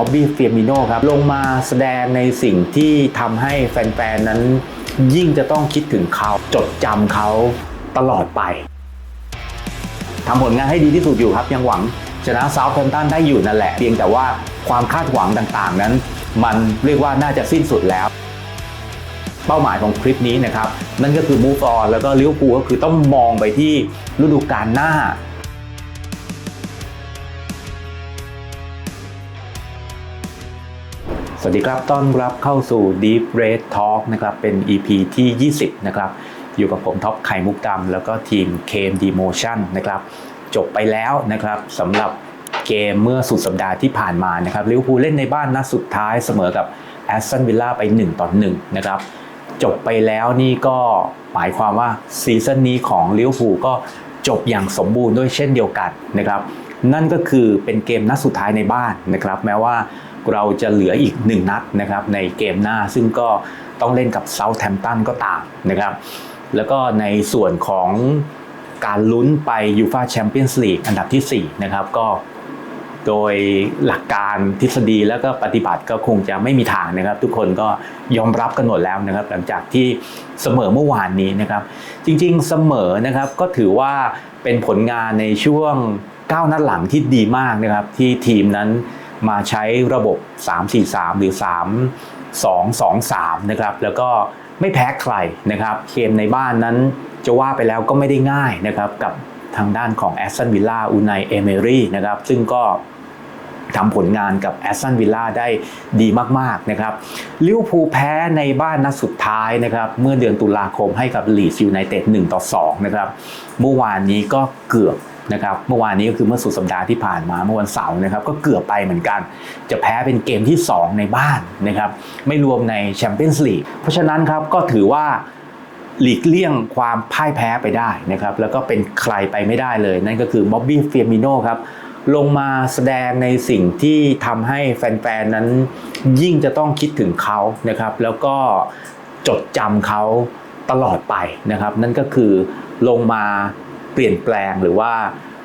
บ๊อบบี้เฟียมิโนครับ ลงมาแสดงในสิ่งที่ทำให้แฟนๆ นั้น ยิ่งจะต้องคิดถึงเขาจดจำเขาตลอดไปทำผลงานให้ดีที่สุดอยู่ครับ ยังหวังชนะเซาท์แฮมป์ตันได้อยู่นั่นแหละ เพียงแต่ว่าความคาดหวังต่างๆ นั้น มันเรียกว่าน่าจะสิ้นสุดแล้ว เป้าหมายของคลิปนี้นะครับ นั่นก็คือ move on แล้วก็ลิเวอร์พูลก็คือต้องมองไปที่ฤดูกาลหน้า สวัสดีครับ ต้อนรับเข้าสู่ Deep Red Talk นะครับ เป็น EP ที่ 20 นะครับ อยู่กับผมท็อปไข่มุกดำแล้วก็ทีม KMD Motion นะครับ จบไปแล้วนะครับสำหรับเกมเมื่อสุดสัปดาห์ที่ผ่านมานะครับลิเวอร์พูลเล่นในบ้านนัดสุดท้ายเสมอกับแอสตันวิลล่าไป 1 ต่อ 1 นะครับ จบไปแล้วนี่ก็หมายความว่าซีซั่นนี้ของลิเวอร์พูลก็จบอย่างสมบูรณ์ด้วยเช่นเดียวกันนะครับ นั่นก็คือเป็นเกมนัดสุดท้ายในบ้านนะครับ แม้ว่าเราจะเหลืออีก 1 นัดนะครับในเกมหน้าซึ่งก็ต้องเล่นกับเซาท์แ m ม t ตันก็ตามนะครับ แล้วก็ในส่วนของการลุ้นไปยูฟาแชมเปี้ยนส์ลีกอันดับทีสี่ 4 นะครับก็โดยหลักการทฤษฎีแล้วก็ปฏิบัติก็คงจะไม่มีทางนะครับ ทุกคนก็ยอมรับกันหมดแล้วนะครับ หลังจากที่เสมอเมื่อวานนี้นะครับ จริงๆเสมอนะครับก็ถือว่าเป็นผลงานในช่วง 9 นัดหลังที่ดีมากนะครับที่ทีมนั้นมาใช้ระบบ 3-4-3 หรือ 3-2-2-3 นะครับแล้วก็ไม่แพ้ใครนะครับเกมในบ้านนั้นจะว่าไปแล้วก็ไม่ได้ง่ายนะครับกับทางด้านของแอสตันวิลล่าอูไนเอเมรี่นะครับซึ่งก็ทำผลงานกับแอสตันวิลล่าได้ดีมากๆนะครับลิเวอร์พูลแพ้ในบ้านนัดสุดท้ายนะครับเมื่อเดือนตุลาคมให้กับลีดส์ยูไนเต็ด1ต่อ2นะครับเมื่อวานนี้ก็เกือบ นะครับเมื่อวานนี้ก็คือเมื่อสุดสัปดาห์ที่ผ่านมาเมื่อวันเสาร์นะครับก็เกือบไปเหมือนกัน จะแพ้เป็นเกมที่ 2 ในบ้านนะครับไม่รวมในแชมเปี้ยนส์ลีกเพราะฉะนั้นครับก็ถือว่าหลีกเลี่ยงความพ่ายแพ้ไปได้นะครับแล้วก็เป็นใครไปไม่ได้เลย นั่นก็คือบ๊อบบี้เฟียมิโนครับลงมาแสดงในสิ่งที่ทำให้แฟนๆนั้นยิ่งจะต้องคิดถึงเขานะครับแล้วก็จดจำเขาตลอดไปนะครับ นั่นก็คือลงมา เปลี่ยนแปลงหรือว่า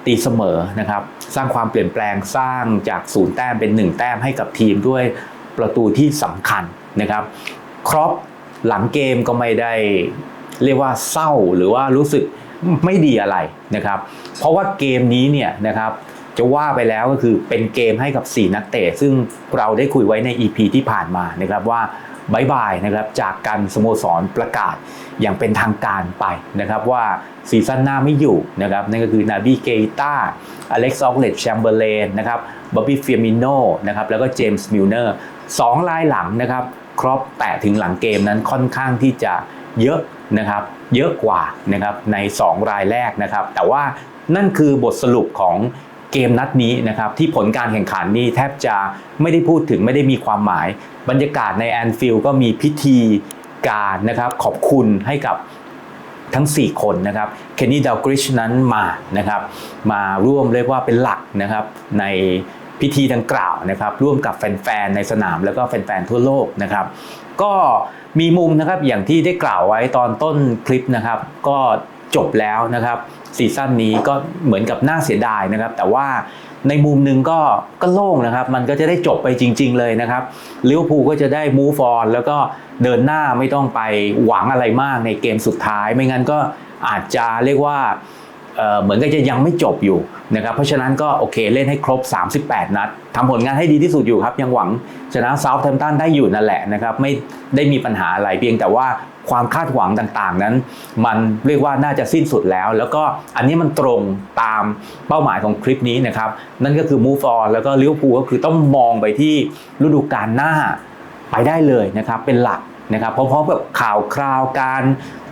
ตีเสมอนะครับ สร้างความเปลี่ยนแปลงสร้างจากศูนย์แต้มเป็นหนึ่งแต้มให้กับทีมด้วยประตูที่สำคัญนะครับ ครอปหลังเกมก็ไม่ได้เรียกว่าเศร้าหรือว่ารู้สึกไม่ดีอะไรนะครับ เพราะว่าเกมนี้เนี่ยนะครับจะว่าไปแล้วก็คือเป็นเกมให้กับ 4 นักเตะซึ่งเราได้คุยไว้ใน EP ที่ผ่านมานะครับว่า บายบายนะครับจากการสโมสรประกาศอย่างเป็นทางการไปนะครับว่าซีซั่นหน้าไม่อยู่นะครับนั่นก็คือนาบีเกตาอเล็กซ์ออกเลตแชมเบอร์เลนนะครับบ๊อบบี้เฟียมิโนนะครับแล้วก็เจมส์มิลเนอร์สองลายหลังนะครับครอปแตะถึงหลังเกมนั้นค่อนข้างที่จะเยอะนะครับเยอะกว่านะครับใน 2 รายแรกนะครับ แต่ว่านั่นคือบทสรุปของ เกมนัดนี้นะครับที่ผลการแข่งขันนี่แทบจะไม่ได้พูดถึงไม่ได้มีความหมาย บรรยากาศในแอนฟิลด์ก็มีพิธีการนะครับขอบคุณให้กับทั้ง 4 คนนะครับ เคนนี่ดาวกริชนั้นมานะครับ มาร่วมเรียกว่าเป็นหลักนะครับในพิธีดังกล่าวนะครับ ร่วมกับแฟนๆในสนามแล้วก็แฟนๆทั่วโลกนะครับ ก็มีมุมนะครับอย่างที่ได้กล่าวไว้ตอนต้นคลิปนะครับ ก็จบแล้วนะครับ ซีซั่นนี้ก็เหมือนกับน่าเสียดายนะครับ แต่ว่าในมุมหนึ่งก็ก็โล่งนะครับ มันก็จะได้จบไปจริง ๆ เลยนะครับลิเวอร์พูลก็จะได้มูฟออนแล้วก็เดินหน้าไม่ต้องไปหวังอะไรมากในเกมสุดท้าย ไม่งั้นก็อาจจะเรียกว่า เหมือนกับจะยังไม่จบอยู่นะครับเพราะฉะนั้นก็โอเคเล่นให้ครบ 38 นัดทำผลงานให้ดีที่สุดอยู่ครับ ยังหวังชนะเซาท์แ m มตันได้อยู่นั่นแหละนะครับไม่ได้มีปัญหาอะไรเพียงแต่ว่าความคาดหวังต่างๆ นั้น มันเรียกว่าน่าจะสิ้นสุดแล้ว แล้วก็อันนี้มันตรงตามเป้าหมายของคลิปนี้นะครับ นั่นก็คือ move on แล้วก็ลิเวอร์พูลก็คือต้องมองไปที่ฤดูกาลหน้าไปได้เลยนะครับเป็นหลัก นะครับพร้อมๆกับข่าวคราวการ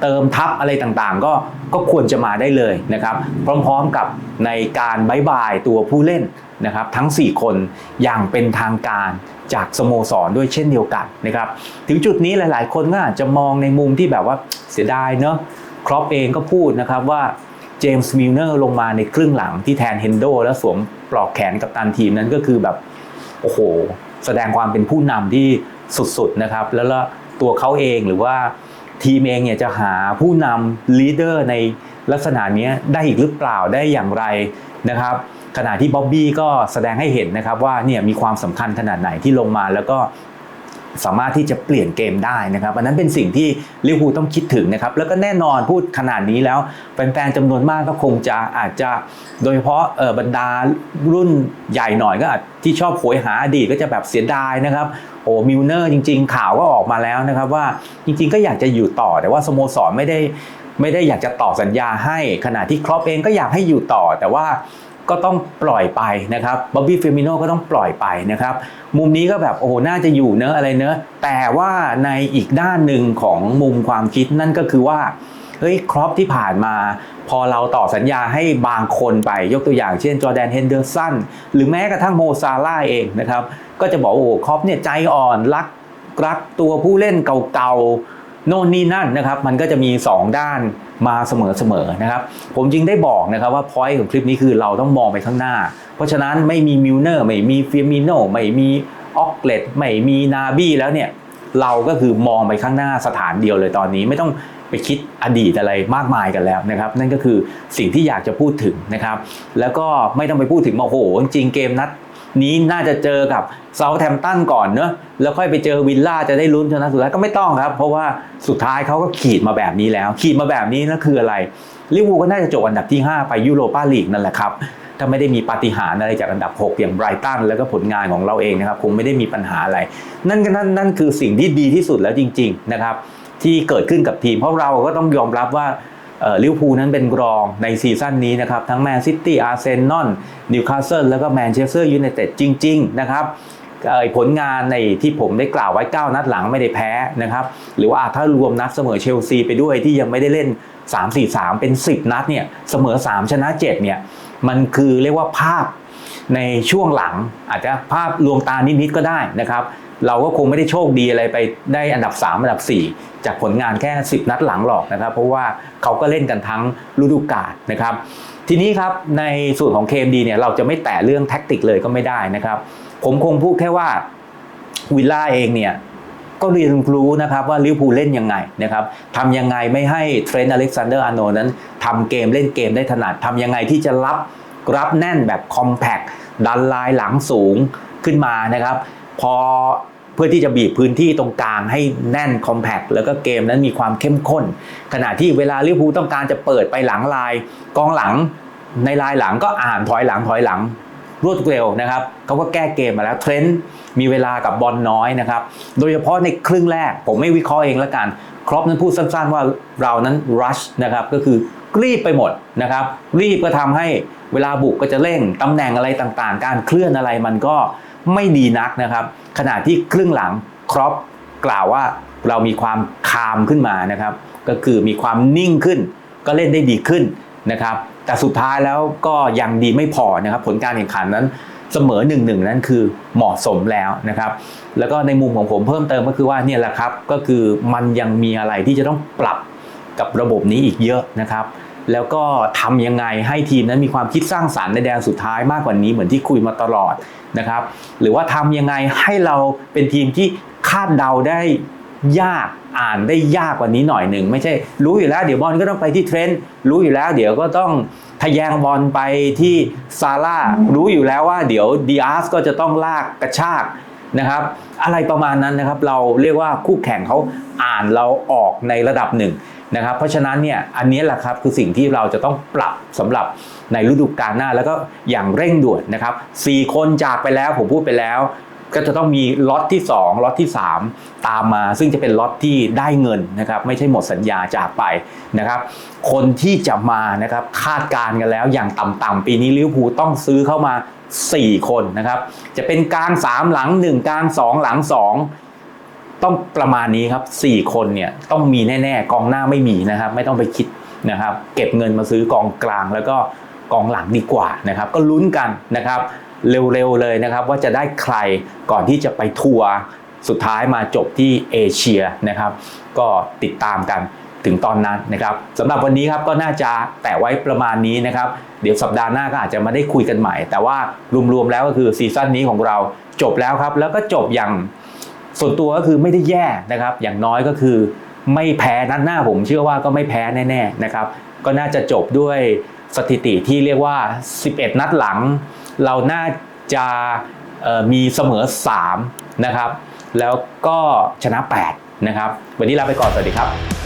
เติมทัพอะไรต่างๆ ก็ก็ควรจะมาได้เลยนะครับพร้อมๆกับในการบายบายตัวผู้เล่นนะครับทั้ง 4 คนอย่างเป็นทางการจากสโมสรด้วยเช่นเดียวกันนะครับถึงจุดนี้หลายๆ คนก็อาจจะมองในมุมที่แบบว่าเสียดายเนอะครอปเองก็พูดนะครับว่าเจมส์มิลเนอร์ลงมาในครึ่งหลังที่แทนเฮนโดแล้วสวมปลอกแขนกับตันทีมนั้นก็คือแบบ โอ้โห แสดงความเป็นผู้นำที่สุดๆนะครับ แล้ว ตัวเขาเองหรือว่าทีมเองเนี่ยจะหาผู้นำลีดเดอร์ในลักษณะนี้ได้อีกหรือเปล่าได้อย่างไรนะครับขณะที่บ๊อบบี้ก็แสดงให้เห็นนะครับว่าเนี่ยมีความสำคัญขนาดไหนที่ลงมาแล้วก็ สามารถที่จะเปลี่ยนเกมได้นะครับอันนั้นเป็นสิ่งที่ลิเวอร์พูลต้องคิดถึงนะครับแล้วก็แน่นอนพูดขนาดนี้แล้วแฟนๆจำนวนมากก็คงจะอาจจะโดยเฉพาะเอ่อบรรดารุ่นใหญ่หน่อยก็อาจที่ชอบโหยหาอดีตก็จะแบบเสียดายนะครับโอ้มิลเนอร์จริง ๆ ข่าวก็ออกมาแล้วนะครับว่าจริง ๆ ก็อยากจะอยู่ต่อแต่ว่าสโมสรไม่ได้ไม่ได้อยากจะต่อสัญญาให้ขณะที่ครอปเองก็อยากให้อยู่ต่อ แต่ว่า ก็ต้องปล่อยไปนะครับบ๊อบบี้เฟมิโนก็ต้องปล่อยไปนะครับ มุมนี้ก็แบบโอ้โหน่าจะอยู่เนอะอะไรเนอะแต่ว่าในอีกด้านหนึ่งของมุมความคิดนั่นก็คือว่าเฮ้ยครอปที่ผ่านมาพอเราต่อสัญญาให้บางคนไปยกตัวอย่างเช่นจอแดนเฮนเดอร์สันหรือแม้กระทั่งโมซาร่าเองนะครับ ก็จะบอกโอ้ครอปเนี่ยใจอ่อนรักรักตัวผู้เล่นเก่าๆ โน่นนี่นั่นนะครับ มันก็จะมี 2 ด้านมาเสมอๆนะครับ ผมจึงได้บอกนะครับว่าพอยต์ของคลิปนี้คือเราต้องมองไปข้างหน้า เพราะฉะนั้นไม่มีมิลเนอร์ไม่มีเฟียมิโนไม่มีออกเลตไม่มีนาบี้แล้วเนี่ยเราก็คือมองไปข้างหน้าสถานเดียวเลยตอนนี้ไม่ต้องไปคิดอดีตอะไรมากมายกันแล้วนะครับ นั่นก็คือสิ่งที่อยากจะพูดถึงนะครับ แล้วก็ไม่ต้องไปพูดถึงว่าโอ้โหจริงเกมนัด นี้น่าจะเจอกับเซาท์แทมตันก่อนเนอะแล้วค่อยไปเจอวิลล่าจะได้ลุ้นชนะสุดท้ายก็ไม่ต้องครับ เพราะว่าสุดท้ายเขาก็ขีดมาแบบนี้แล้ว ขีดมาแบบนี้นั่นคืออะไรลิเวอร์พูลก็น่าจะจบอันดับที่ 5 ไปยูโรปาลีกนั่นแหละครับถ้าไม่ได้มีปาฏิหาริย์อะไรจากอันดับ 6 อย่างไบรตันแล้วก็ผลงานของเราเองนะครับคงไม่ได้มีปัญหาอะไร นั่นก็นั่นนั่นคือสิ่งที่ดีที่สุดแล้วจริง ๆ นะครับ ที่เกิดขึ้นกับทีมเพราะเราก็ต้องยอมรับว่า ลิเวอร์พูนั้นเป็นรองในซีซั่นนี้นะครับ ทั้งแมนซิตี้ อาร์เซนอลนิวคาสเซิลแล้วก็แมนเชสเตอร์ยูไนเต็ดจริง ๆ นะครับผลงานในที่ผมได้กล่าวไว้ 9 นัดหลังไม่ได้แพ้นะครับ หรือว่าถ้ารวมนัดเสมอเชลซีไปด้วยที่ยังไม่ได้เล่น 3-4-3 เป็น 10 นัดเนี่ยเสมอ 3 ชนะ 7 เนี่ย มันคือเรียกว่าภาพในช่วงหลังอาจจะภาพลวงตานิดๆก็ได้นะครับ เราก็คงไม่ได้โชคดีอะไรไปได้อันดับ 3 อันดับ 4 จากผลงานแค่ 10 นัดหลังหรอกนะครับ เพราะว่าเขาก็เล่นกันทั้งฤดูกาลนะครับ ทีนี้ครับในส่วนของ KMD เนี่ยเราจะไม่แตะเรื่องแท็กติกเลยก็ไม่ได้นะครับ ผมคงพูดแค่ว่าวิลล่าเองเนี่ยก็เรียนรู้นะครับว่าลิเวอร์พูลเล่นยังไงนะครับทำยังไงไม่ให้เทรนต์อเล็กซานเดอร์อาร์โนนั้นทำเกมเล่นเกมได้ถนัดทำยังไงที่จะรับรับแน่นแบบคอมแพคดันลายหลังสูงขึ้นมานะครับ พอ เพื่อที่จะบีบพื้นที่ตรงกลางให้แน่นคอมแพคแล้วก็เกมนั้นมีความเข้มข้น ขณะที่เวลาลิเวอร์พูลต้องการจะเปิดไปหลังลายกองหลังในลายหลังก็อ่านถอยหลังถอยหลังรวดเร็วนะครับเขาก็แก้เกมมาแล้วเทรนต์มีเวลากับบอลน้อยนะครับ โดยเฉพาะในครึ่งแรก ผมไม่วิเคราะห์เองละกัน ครอปนั้นพูดสั้นๆว่าเรานั้นรัชนะครับก็คือรีบไปหมดนะครับ รีบก็ทำให้เวลาบุกก็จะเร่งตำแหน่งอะไรต่างๆ การเคลื่อนอะไรมันก็ ไม่ดีนักนะครับ ขณะที่ครึ่งหลังครอปกล่าวว่าเรามีความคามขึ้นมานะครับ ก็คือมีความนิ่งขึ้น ก็เล่นได้ดีขึ้นนะครับแต่สุดท้ายแล้วก็ยังดีไม่พอนะครับ ผลการแข่งขันนั้นเสมอหนึ่งหนึ่งนั้นคือเหมาะสมแล้วนะครับ แล้วก็ในมุมของผมเพิ่มเติมก็คือว่าเนี่ยแหละครับก็คือมันยังมีอะไรที่จะต้องปรับกับระบบนี้อีกเยอะนะครับ แล้วก็ทำยังไงให้ทีมนั้นมีความคิดสร้างสารรค์ในแดนสุดท้ายมากกว่านี้เหมือนที่คุยมาตลอดนะครับ หรือว่าทำยังไงให้เราเป็นทีมที่คาดเดาได้ยากอ่านได้ยากกว่านี้หน่อยหนึ่งไม่ใช่ รู้อยู่แล้ว เดี๋ยวบอลก็ต้องไปที่เทรนด์รู้อยู่แล้ว เดี๋ยวก็ต้องทะแยงบอลไปที่ซาร่ารู้อยู่แล้วว่า เดี๋ยวดีอาร์สก็จะต้องลากกระชากนะครับ อะไรประมาณนั้นนะครับ เราเรียกว่าคู่แข่งเขาอ่านเราออกในระดับหนึ่ง นะครับเพราะฉะนั้นเนี่ยอันนี้แหละครับคือสิ่งที่เราจะต้องปรับสำหรับในฤดูกาลหน้าแล้วก็อย่างเร่งด่วนนะครับสี่คนจากไปแล้วผมพูดไปแล้ว ก็จะต้องมีล็อตที่ 2ล็อตที่ 3 ตามมา ซึ่งจะเป็นล็อตที่ได้เงินนะครับไม่ใช่หมดสัญญาจากไปนะครับคนที่จะมานะครับคาดการณ์กันแล้วอย่างต่ำๆปีนี้ลิเวอร์พูลต้องซื้อเข้ามา 4 คนนะครับจะเป็นกลาง 3 หลัง 1 กลาง 2 หลัง 2 ต้องประมาณนี้ครับ 4 คนเนี่ยต้องมีแน่ๆกองหน้าไม่มีนะครับ ไม่ต้องไปคิดนะครับ เก็บเงินมาซื้อกองกลางแล้วก็กองหลังดีกว่านะครับ ก็ลุ้นกันนะครับ เร็วๆเลยนะครับ ว่าจะได้ใครก่อนที่จะไปทัวร์สุดท้ายมาจบที่เอเชียนะครับ ก็ติดตามกันถึงตอนนั้นนะครับสำหรับวันนี้ครับก็น่าจะแตะไว้ประมาณนี้นะครับ เดี๋ยวสัปดาห์หน้าก็อาจจะมาได้คุยกันใหม่ แต่ว่ารวมๆแล้วก็คือซีซั่นนี้ของเราจบแล้วครับ แล้วก็จบอย่าง ส่วนตัวก็คือไม่ได้แย่นะครับ อย่างน้อยก็คือไม่แพ้นัดหน้าผมเชื่อว่าก็ไม่แพ้แน่ๆนะครับ ก็น่าจะจบด้วยสถิติที่เรียกว่า 11 นัดหลัง เราน่าจะมีเสมอ 3 นะครับ แล้วก็ชนะ 8 นะครับ วันนี้ลาไปก่อน สวัสดีครับ